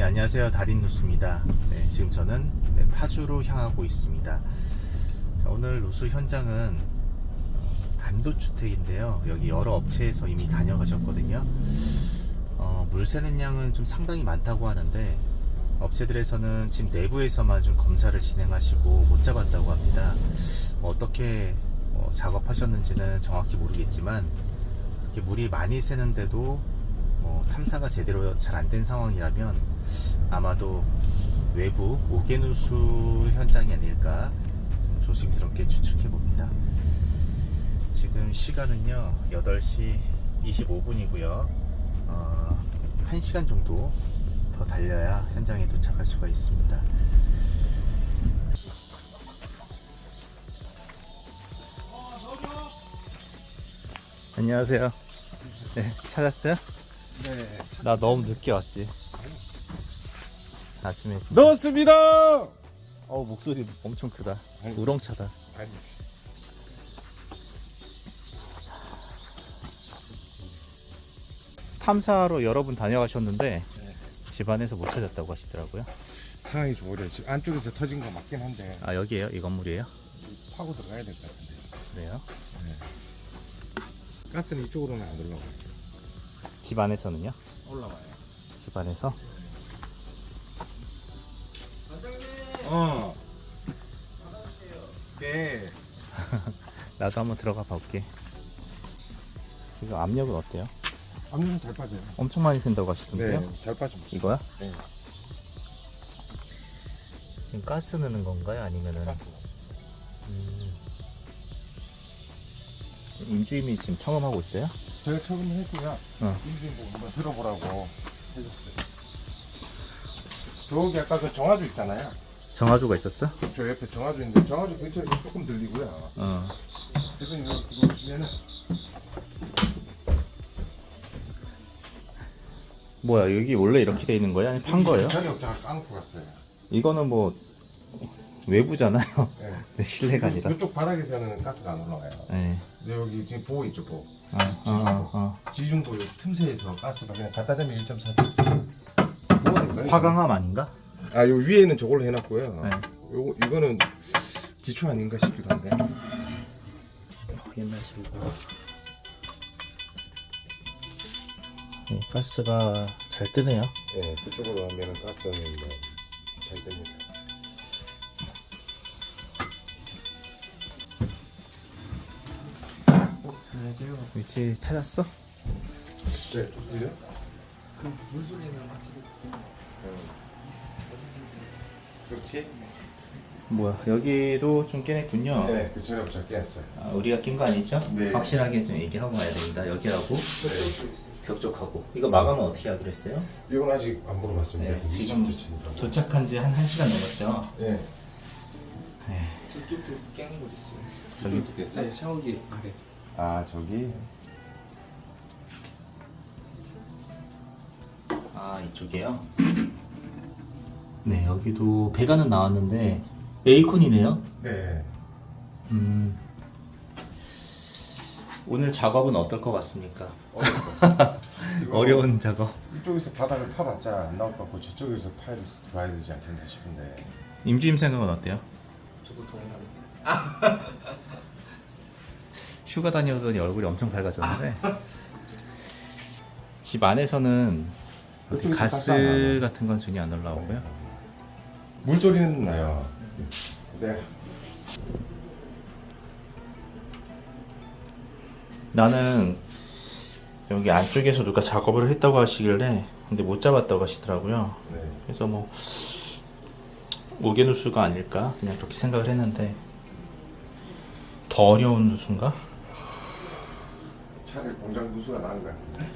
네, 안녕하세요. 달인누수입니다. 네, 지금 저는 네, 파주로 향하고 있습니다. 자, 오늘 누수 현장은 어, 단독주택인데요. 여기 여러 업체에서 이미 다녀가셨거든요. 어, 물 새는 양은 좀 상당히 많다고 하는데 업체들에서는 지금 내부에서만 좀 검사를 진행하시고 못 잡았다고 합니다. 어떻게 어, 작업하셨는지는 정확히 모르겠지만 이렇게 물이 많이 새는데도 뭐 탐사가 제대로 잘 안 된 상황이라면 아마도 외부 오개누수 현장이 아닐까 조심스럽게 추측해 봅니다. 지금 시간은요 8시 25분이고요. 어, 1시간 정도 더 달려야 현장에 도착할 수가 있습니다. 안녕하세요. 네, 찾았어요? 네. 나 너무 늦게 왔지. 아침에 진짜. 넣었습니다. 어 목소리 엄청 크다. 아니. 우렁차다. 아니. 탐사로 여러 분 다녀가셨는데 집안에서 못 찾았다고 하시더라고요. 상황이 좀 어려워. 지금 안쪽에서 터진 거 맞긴 한데 아 여기에요? 이 건물이에요? 파고 들어가야 될 것 같은데. 그래요? 가스는 이쪽으로는 안 올라가요. 집 안에서는요? 올라와요. 집 안에서? 어. 네. 나도 한번 들어가 볼게. 지금 압력은 어때요? 압력은 잘 빠져요. 엄청 많이 쓴다고 하시던데요? 네, 잘 빠집니다. 이거야? 네. 지금 가스 넣는 건가요? 아니면은 가스 났습니다. 음. 지금 임주임이 지금 청음하고 있어요? 제가 처음 했고요. 어. 인증 보고 한번 들어보라고 해줬어요. 저기 아까 그 정화조 있잖아요. 정화조가 있었어? 저 옆에 정화조 있는데 정화조 근처에서 조금 들리고요. 어. 이거 그거 보시면은 뭐야 여기 원래 이렇게 돼 있는 거야? 아니 판 거예요? 전역자가 까놓고 갔어요. 이거는 뭐 외부잖아요. 네. 네, 실내가 아니라. 이쪽 바닥에서는 가스가 안 올라와요. 네. 근데 여기 지금 보호 있죠, 보호. 어, 어, 어, 어. 지중도 요 틈새에서 가스가 그냥 갖다 대면 1.4도 있어요. 보호인가요? 화강암 아닌가? 아, 요 위에는 저걸로 해놨고요. 네. 요거 이거는 기초 아닌가 싶기도 한데. 옛날 식으로. 네, 가스가 잘 뜨네요. 네, 그쪽으로 하면은 가스는 뭐잘 됩니다. 위치 찾았어? 네, 좋지요? 그렇지? 뭐야 여기도 좀 깨냈군요. 네, 그 전에 작게 했어요. 아, 우리가 낀 거 아니죠? 네. 확실하게 좀 얘기하고 가야 됩니다. 여기하고 벽 쪽하고 이거 마감은 어떻게 하기로 했어요? 이건 아직 안 물어봤습니다. 네, 그 지금. 도착한 지 한 1시간 넘었죠? 네. 네. 저쪽도 깨는 곳 있어요. 저기? 네, 샤워기 아래. 아, 저기? 아 이쪽이에요? 네 여기도 배가는 나왔는데 에이콘이네요 네. 음 오늘 작업은 어떨 것 같습니까? 어려울 것 같습니다. 이거 어려운 작업 이쪽에서 바닥을 파봤자 안 나올 것 같고 저쪽에서 파야 봐야 되지 않겠나 싶은데 임주임 생각은 어때요? 저도 동의합니다. 휴가 다녀오더니 얼굴이 엄청 밝아졌는데 집 안에서는 가스. 같은 건 전혀 안 올라오고요 물소리는 나요. 네. 나는 여기 안쪽에서 누가 작업을 했다고 하시길래 근데 못 잡았다고 하시더라고요 네. 그래서 뭐 오개누수가 아닐까 그냥 그렇게 생각을 했는데 더 어려운 누수인가? 차라리 공장 누수가 나은 것 같은데.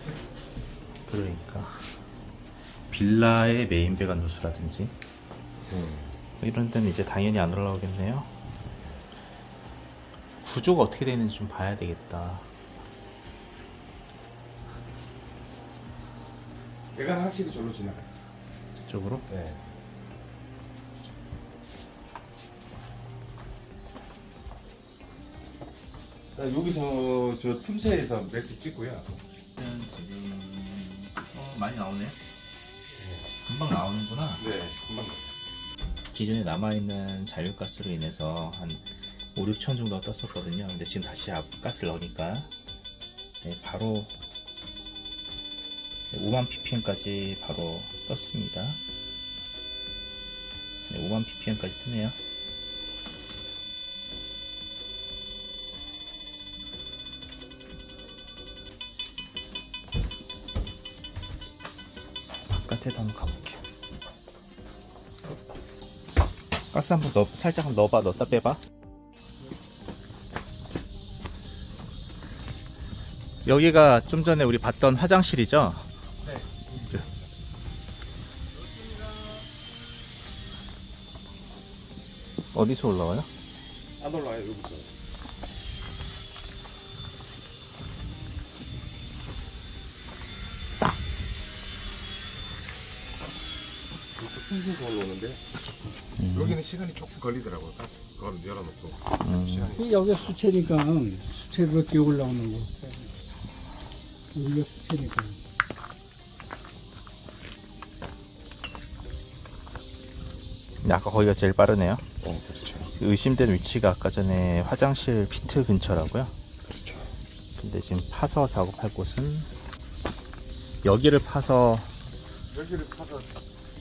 그러니까 빌라의 메인 배관 누수라든지 음. 이런 데는 이제 당연히 안 올라오겠네요 구조가 어떻게 되어 있는지 좀 봐야 되겠다 얘가 확실히 저로 지나가요. 저쪽으로 네. 자, 여기서 저 틈새에서 맥스 찍고요. 지금 어, 많이 나오네 네. 금방 나오는구나. 네, 금방. 기존에 남아있는 자율가스로 인해서 한 5, 6천 정도 떴었거든요. 근데 지금 다시 앞 가스를 넣으니까 네, 바로 5만 ppm까지 바로 떴습니다. 네, 5만 ppm까지 뜨네요. 바깥에도 한번 가볼게요. 가스 한번 넣어, 살짝 한번 넣어봐, 넣었다 빼봐. 여기가 좀 전에 우리 봤던 화장실이죠? 네. 어디서 올라와요? 안 올라와요, 여기서. 이쪽 풍수에서 올라오는데 여기는 시간이 조금 걸리더라고요. 가스 그걸 열어놓고 음. 시간이 여기 수채니까 수채로 뛰어 올라오는 거. 여기가 수채니까. 아까 거기가 제일 빠르네요. 어 그렇죠. 의심된 위치가 아까 전에 화장실 피트 근처라고요. 그렇죠. 근데 지금 파서 작업할 곳은 여기를 파서 여기를 파서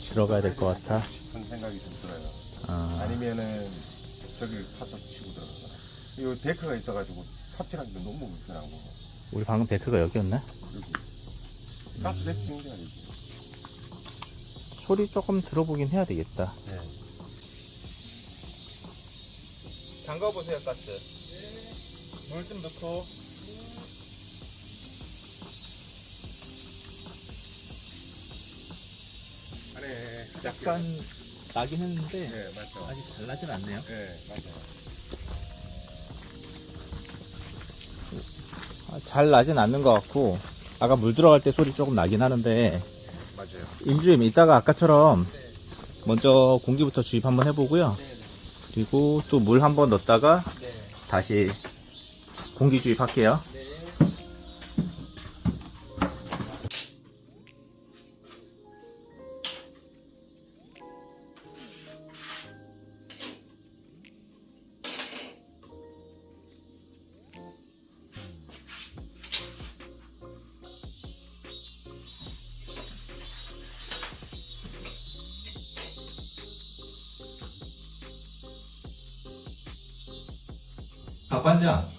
들어가야 될 것 같아. 싶은 생각이 좀 들어요. 아, 아니면은 저기를 파서 치고 들어가거나. 이 데크가 있어가지고 삽질하기도 너무 불편하고 우리 방금 데크가 여기였나? 여기 가스 데크 치는 게 아니지. 소리 조금 들어보긴 해야 되겠다. 네. 잠가 보세요 가스. 물 좀 넣고. 약간 나긴 했는데 네 맞죠. 아직 잘 나진 않네요. 네 맞아요. 아, 잘 나진 않는 것 같고 아까 물 들어갈 때 소리 조금 나긴 하는데 맞아요. 임주임 이따가 아까처럼 먼저 공기부터 주입 한번 해보고요. 그리고 또 물 한번 넣었다가 다시 공기 주입할게요.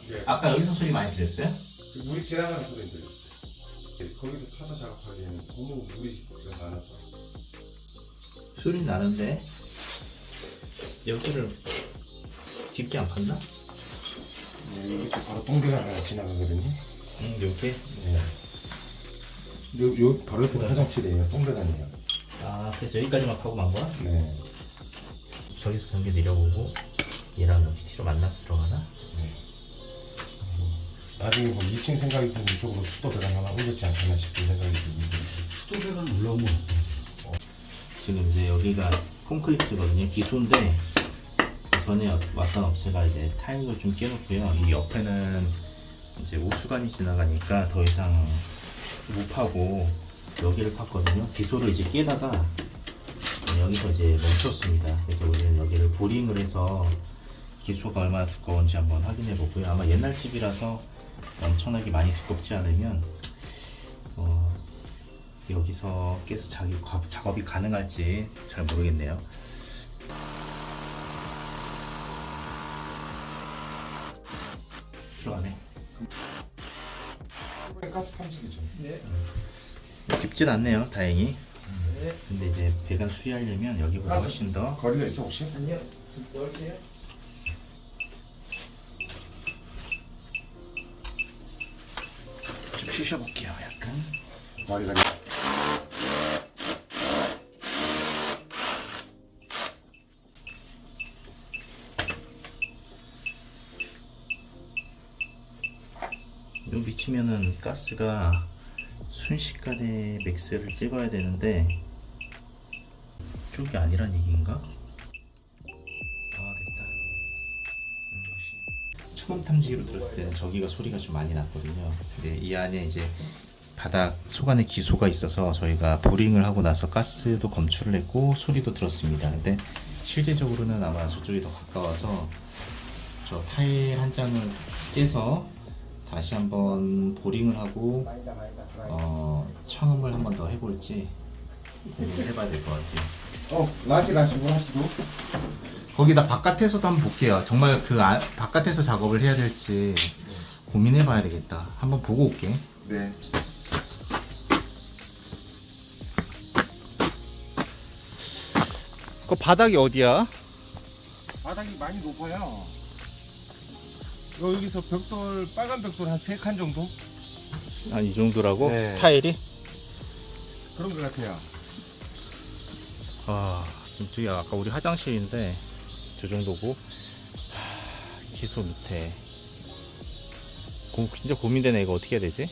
네. 아까 여기서 소리 많이 들렸어요? 그 물이 지나가는 소리 들렸어요. 네, 거기서 파서 작업하기에는 너무 물이 많아서. 소리 나는데 여기를 깊게 안 팠나? 네, 이렇게 바로 동대가 하나 지나가거든요. 응, 이렇게. 네. 요, 요 바로 옆에 화장실이에요. 동대단이에요. 아, 그래서 여기까지만 파고 만 거야? 네. 저기서 전기 내려오고 얘랑 여기 티로 만나서 들어가나? 나중에 뭐 2층 생각이 있으면 이쪽으로 수도 배관 하나 올렸지 않겠나 싶은 생각이 듭니다. 수도 배관 올라오면 지금 이제 여기가 콘크리트거든요. 기소인데 전에 왔던 업체가 이제 타일을 좀 깨놓고요. 이 옆에는 이제 오수관이 지나가니까 더 이상 못 파고 여기를 팠거든요. 기소를 이제 깨다가 여기서 이제 멈췄습니다. 그래서 우리는 여기를 보링을 해서 기소가 얼마나 두꺼운지 한번 확인해 보고요. 아마 옛날 집이라서 엄청나게 많이 두껍지 않으면 어, 여기서 깨서 자기 과- 작업이 가능할지 잘 모르겠네요. 들어가네. 가스 탐지기죠. 깊진 않네요, 다행히. 근데 이제 배관 수리하려면 여기보다 가스- 훨씬 더 거리가 있어 혹시? 아니요. 넣을게요. 쉬셔볼게요, 약간. 거리가 요 미치면은 가스가 순식간에 맥스를 찍어야 되는데 쪽이 아니란 얘기인가? 처음 탐지기로 들었을 때는 저기가 소리가 좀 많이 났거든요. 근데 이 안에 이제 바닥 소관에 기소가 있어서 저희가 보링을 하고 나서 가스도 검출을 했고 소리도 들었습니다. 근데 실제적으로는 아마 저쪽이 더 가까워서 저 타일 한 장을 깨서 다시 한번 보링을 하고 어, 청음을 한 번 더 해볼지 해봐야 될 것 같아요. 어 라시 라시 뭐 하시고? 거기다 바깥에서도 한번 볼게요. 정말 그 아- 바깥에서 작업을 해야 될지 고민해봐야 되겠다. 한번 보고 올게. 네. 그 바닥이 어디야? 바닥이 많이 높아요. 여기서 벽돌 빨간 벽돌 한 세 칸 정도 아, 이 정도라고? 네. 타일이? 그런 것 같아요. 아, 지금 저기 아까 우리 화장실인데 저 정도고 하, 기소 밑에 고, 진짜 고민되네 이거 어떻게 해야 되지?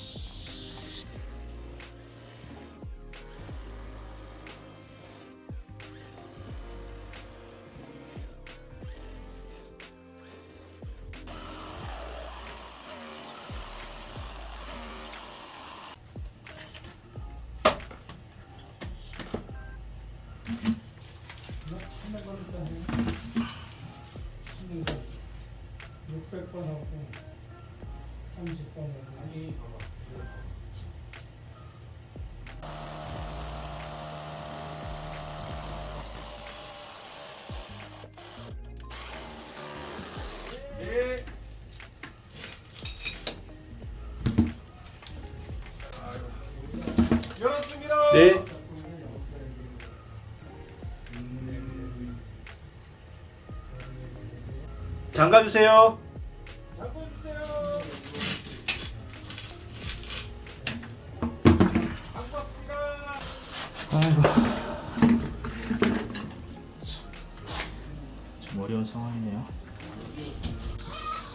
600번 하고 30번 하고 네. 열었습니다. 네. 잠가 주세요. 아이고. 좀 어려운 상황이네요.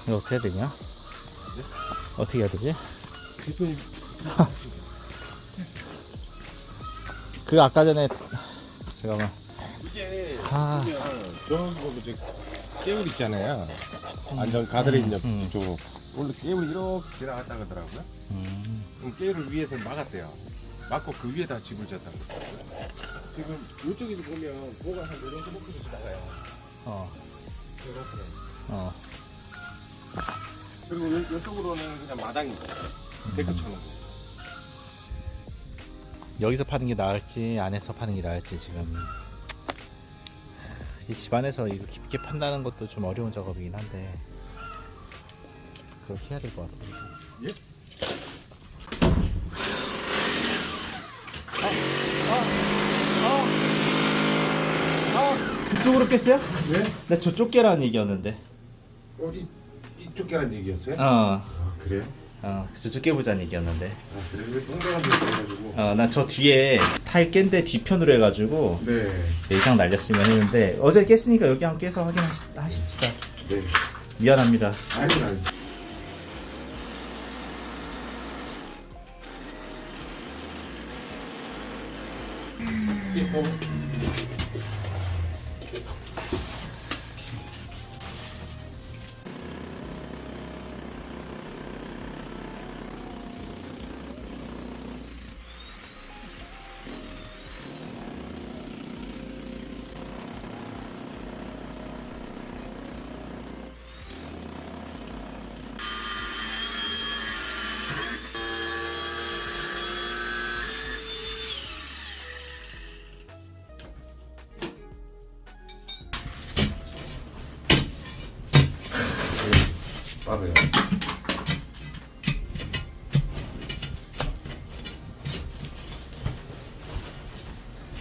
이거 어떻게 해야 되냐? 어떻게 해야 되지? 그 아까 전에 잠깐만. 이게 아. 보면 저런 거 이제 깨울 있잖아요. 안전 가드레일 음, 옆 음. 이쪽으로 원래 깨울이 이렇게 지나갔다 그러더라고요. 음. 그럼 깨울을 위에서 막았대요. 막고 그 위에다 집을 졌다고. 지금 이쪽에서 보면 뭐가 한 이런 정도 지나가요. 어. 이렇게. 어. 그리고 요, 이쪽으로는 그냥 마당이고 데크 쳐놓고. 여기서 파는 게 나을지 안에서 파는 게 나을지 지금 이 집안에서 이거 깊게 판다는 것도 좀 어려운 작업이긴 한데 그렇게 해야 될 것 같아요. 예? 그쪽으로 깼어요? 네? 나 저쪽 깨라는 얘기였는데. 어디 이쪽 계란 얘기였어요? 어, 아 그래요? 어, 저쪽 깨보자는 얘기였는데. 아 그래 왜 동그랗게 있어가지고. 어, 나 저 뒤에 타일 깬데 뒤편으로 해가지고 네. 내장 날렸으면 했는데 어제 깼으니까 여기 한번 깨서 확인하십시다. 네. 미안합니다. 아니 아니. 빠르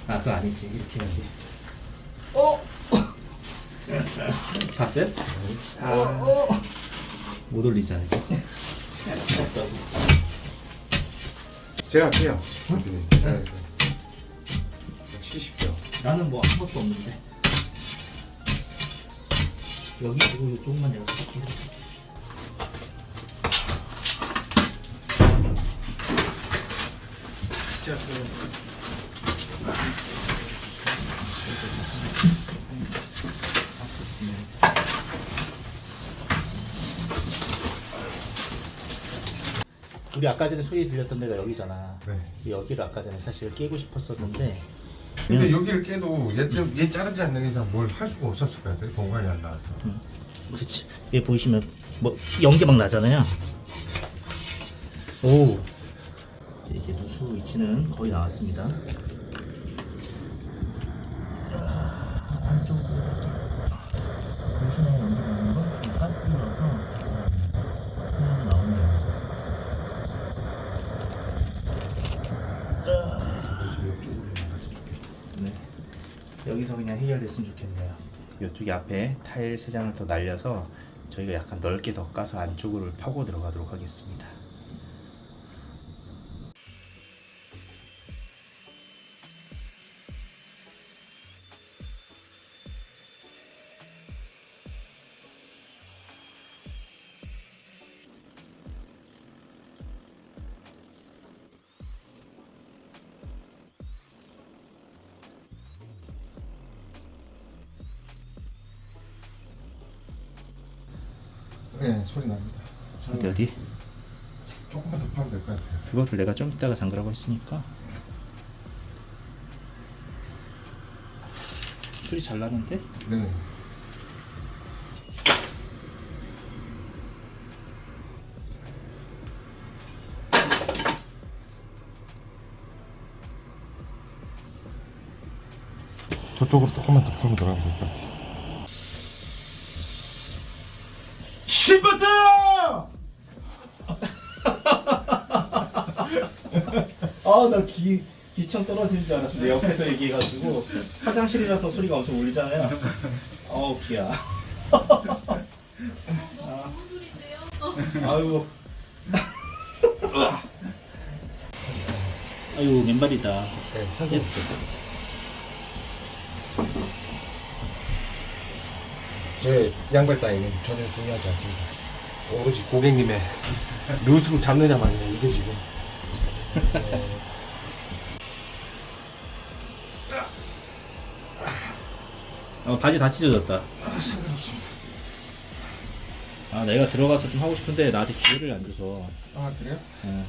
아, 그거 아니지. 이렇게 해야지. 어? 봤어요? 아, 못 올리잖아, 이거. 제가 할게요. 대표님. 네. 쉬십시오. 나는 뭐한 것도 없는데. 여기 그리고 조금만 내가 쓸게. 우리 아까 전에 소리 들렸던 데가 여기잖아. 네. 여기를 아까 전에 사실 깨고 싶었었는데 근데 여기를 깨도 얘, 얘 자르지 않는 이상 뭘 할 수가 없었을 것 같아요. 공간이 안 나와서. 그렇지. 여기 보이시면 뭐 연기 막 나잖아요. 오. 이제, 이제 누수 위치는 거의 나왔습니다. 아, 안쪽으로 이렇게 보시면 먼저 나오는 건 가스라서 하나 나오네요. 네. 여기서 그냥 해결됐으면 좋겠네요. 이쪽에 앞에 타일 세 장을 더 날려서 저희가 약간 넓게 더 까서 안쪽으로 파고 들어가도록 하겠습니다. 네, 소리 납니다. 어디 어디? 조금만 더 파면 될 것 같아요. 그것을 내가 좀 이따가 잠그라고 했으니까 소리 잘 나는데? 네. 저쪽으로 조금만 더 파면 들어가면 될 것 같아요. 신부터! 아, 나 귀, 귀청 떨어지는 줄 알았어. 내 옆에서 얘기해가지고. 화장실이라서 소리가 엄청 울리잖아요. 어우, 귀야. 아. 아이고. 아이고, 맨발이다. 네, 상관없어요. 제 양발 따위는 전혀 중요하지 않습니다. 오로지 고객님의 누수 잡느냐만이에요. 이게 지금. 네. 어, 바지 다 찢어졌다. 아, 내가 들어가서 좀 하고 싶은데 나한테 기회를 안 줘서. 아 그래요? 어,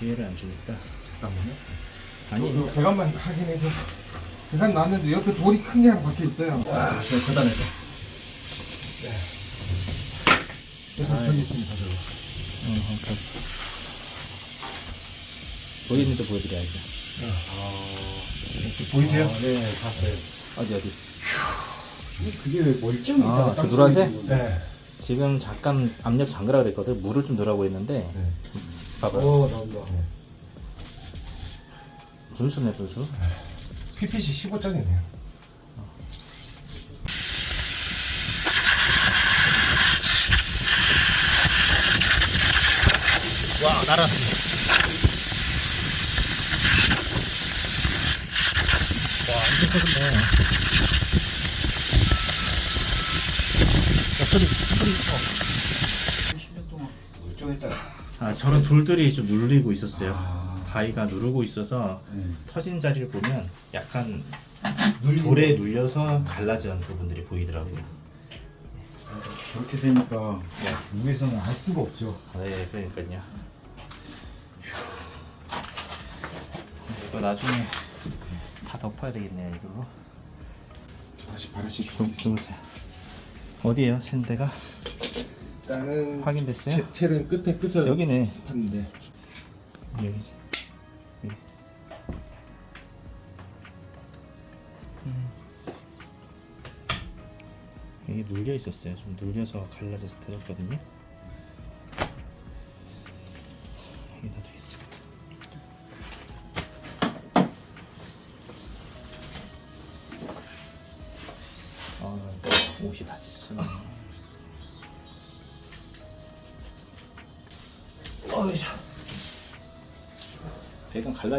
기회를 안 주니까. 잠깐만요. 아니, 요 배관만 확인해도 배관 났는데 옆에 돌이 큰 게 하나 박혀 있어요. 아, 저 걷어내 어, 어, 거기 있는데 보여드려야죠. 보이세요? 네, 봤어요. 어디, 어디? 그게 왜 멀쩡히 아, 저 노란색? 네. 지금 잠깐 압력 잠그라 그랬거든. 물을 좀 넣으라고 했는데. 네. 봐봐. 오, 나온다. 분수네, 분수. PPC 15짜리네요. 와, 날아. 와, 엄청 커졌네. 야, 소리, 소리. 어. 10년 동안 멀쩡했다. 아, 저런 돌들이 좀 눌리고 있었어요. 바위가 누르고 있어서 네. 터진 자리를 보면 약간 돌에 눌려서 갈라진 부분들이 보이더라고요. 저렇게 되니까 위에서는 알 수가 없죠. 네, 그러니까요. 이거 나중에 다 덮어야 되겠네요, 이걸로. 다시 바르시 좀 보세요. 어디에요, 샌데가? 일단은 확인됐어요? 채, 채를 끝에 끝을 여기네. 팠는데 여기. 여기. 음. 눌려 있었어요. 좀 눌려서 갈라져서 터졌거든요.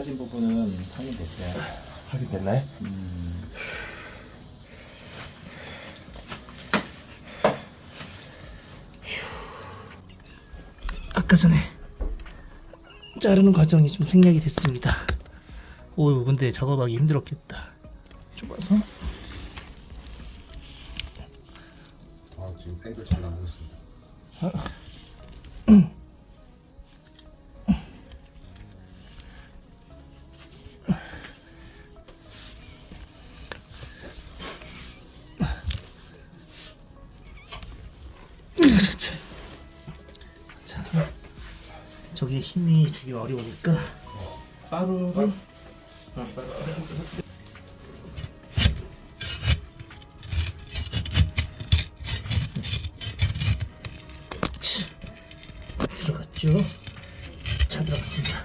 갈라진 부분은 확인됐어요. 확인됐나요? 아까 전에 자르는 과정이 좀 생략이 됐습니다. 오, 근데 작업하기 힘들었겠다. 좁아서 아 지금 앵글 잘 나오고 있습니다. 주기 어려우니까 빠루를 치, 들어갔죠? 잘 들어갔습니다.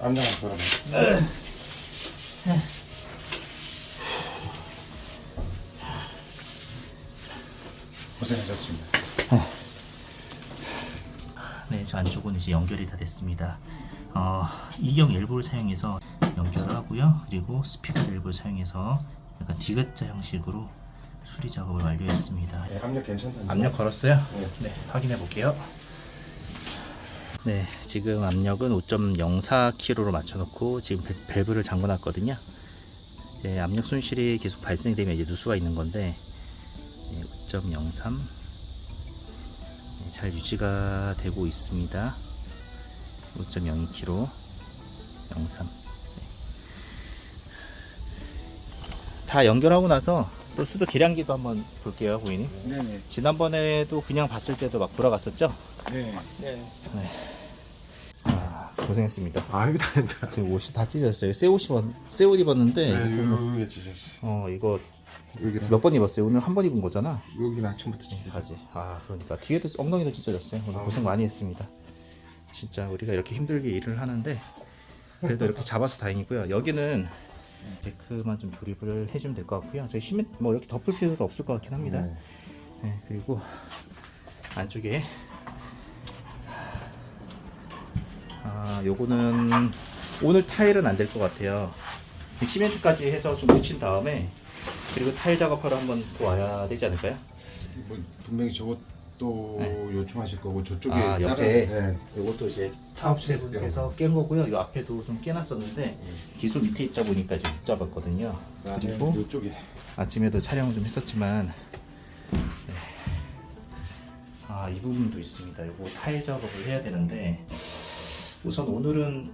암장한 사람. 고생하셨습니다. 네, 저 안쪽은 이제 연결이 다 됐습니다. 어, 이경 일부를 사용해서 연결을 하고요. 그리고 스피커 일부를 사용해서 약간 디귿자 형식으로 수리 작업을 완료했습니다. 네, 압력 괜찮다는데. 압력 걸었어요? 네. 네, 확인해 볼게요. 네, 지금 압력은 5.04kg로 맞춰놓고 지금 밸- 밸브를 잠궈놨거든요. 이제 압력 손실이 계속 발생되면 이제 누수가 있는 건데 5.03 네, 잘 유지가 되고 있습니다. 5.02kg 03 다 연결하고 나서 또 수도 계량기도 한번 볼게요, 고객님. 네네. 지난번에도 그냥 봤을 때도 막 돌아갔었죠? 네. 아, 고생했습니다. 아, 이거 다른다. 그 옷이 다 찢어졌어요. 새 옷 입었, 새 옷 입었는데 네, 이거 보면- 여기 찢었어. 어 이거 여기랑 몇 번 입었어요? 오늘 한 번 입은 거잖아. 여기는 아침부터 찢었어. 바지. 아 그러니까 뒤에도 엉덩이도 찢어졌어요. 오늘 고생 많이 했습니다. 진짜 우리가 이렇게 힘들게 일을 하는데 그래도 이렇게 잡아서 다행이고요. 여기는 데크만 좀 조립을 해주면 될 것 같고요. 저희 시멘 뭐 이렇게 덮을 필요도 없을 것 같긴 합니다. 네. 네, 그리고 안쪽에 아 요거는 오늘 타일은 안 될 것 같아요 시멘트까지 해서 좀 묻힌 다음에 그리고 타일 작업하러 한번 또 와야 되지 않을까요? 뭐 분명히 저것도 요청하실 거고 저쪽에 네. 아, 다른- 옆에. 네. 요것도 이제 타업체에서 깬 거고요 요 앞에도 좀 깨놨었는데 기소 밑에 있다 보니까 지금 못 잡았거든요 그리고 네, 이쪽에 아침에도 촬영을 좀 했었지만 네. 아이 부분도 있습니다. 이거 타일 작업을 해야 되는데 우선 오늘은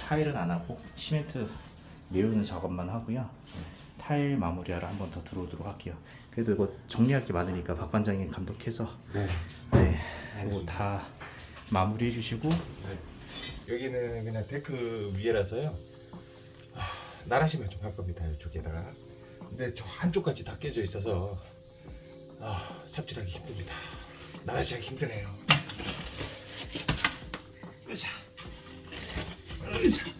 타일은 안 하고 시멘트 메우는 작업만 하고요. 타일 마무리하러 한 번 더 들어오도록 할게요. 그래도 이거 정리할 게 많으니까 박 반장님 감독해서 네. 네 이거 다 마무리해 주시고 여기는 그냥 데크 위에라서요. 아, 나라시면 좀 할 겁니다. 이쪽에다가. 근데 저 한쪽까지 다 깨져 있어서 아, 삽질하기 힘듭니다. 나라시하기 힘드네요. 으쌰. 으쌰.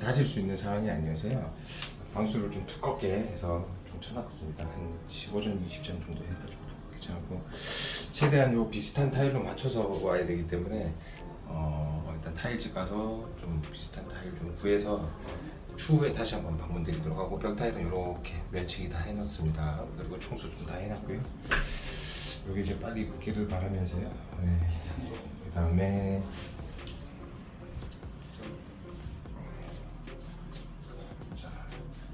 다질 수 있는 상황이 아니어서요. 방수를 좀 두껍게 해서 좀 쳐놨습니다. 한 15전, 20전 정도 해가지고 괜찮고 최대한 요 비슷한 타일로 맞춰서 와야 되기 때문에 어, 일단 타일집 가서 좀 비슷한 타일 좀 구해서 추후에 다시 한번 방문 드리도록 하고 벽 타일은 이렇게 멸치기 다 해놨습니다. 그리고 청소 좀 다 해놨고요. 여기 이제 빨리 붙기를 바라면서요. 네. 그 다음에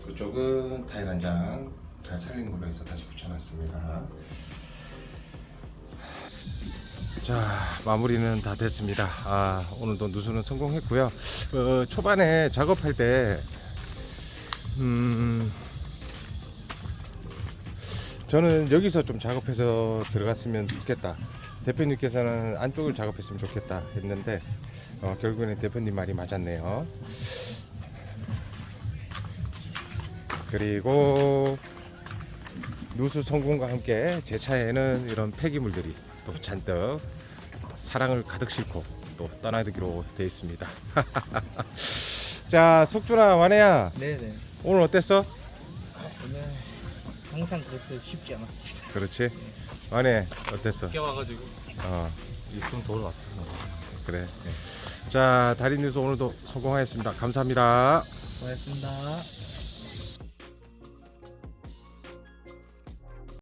그쪽은 타일 한장 잘 살린 걸로 해서 다시 붙여놨습니다. 자 마무리는 다 됐습니다. 아 오늘도 누수는 성공했고요. 어, 초반에 작업할 때 음. 저는 여기서 좀 작업해서 들어갔으면 좋겠다. 대표님께서는 안쪽을 작업했으면 좋겠다 했는데 어, 결국에는 대표님 말이 맞았네요. 그리고 누수 성공과 함께 제 차에는 이런 폐기물들이 또 잔뜩 사랑을 가득 싣고 또 떠나기로 되어 있습니다. 자, 속준아, 완혜야, 네네 오늘 어땠어? 오늘 항상 그렇게 쉽지 않았습니다. 그렇지. 완혜, 어땠어? 깨와가지고 어, 있으면 더 왔어. 그래. 자, 달인 뉴스 오늘도 성공하였습니다. 감사합니다. 고맙습니다.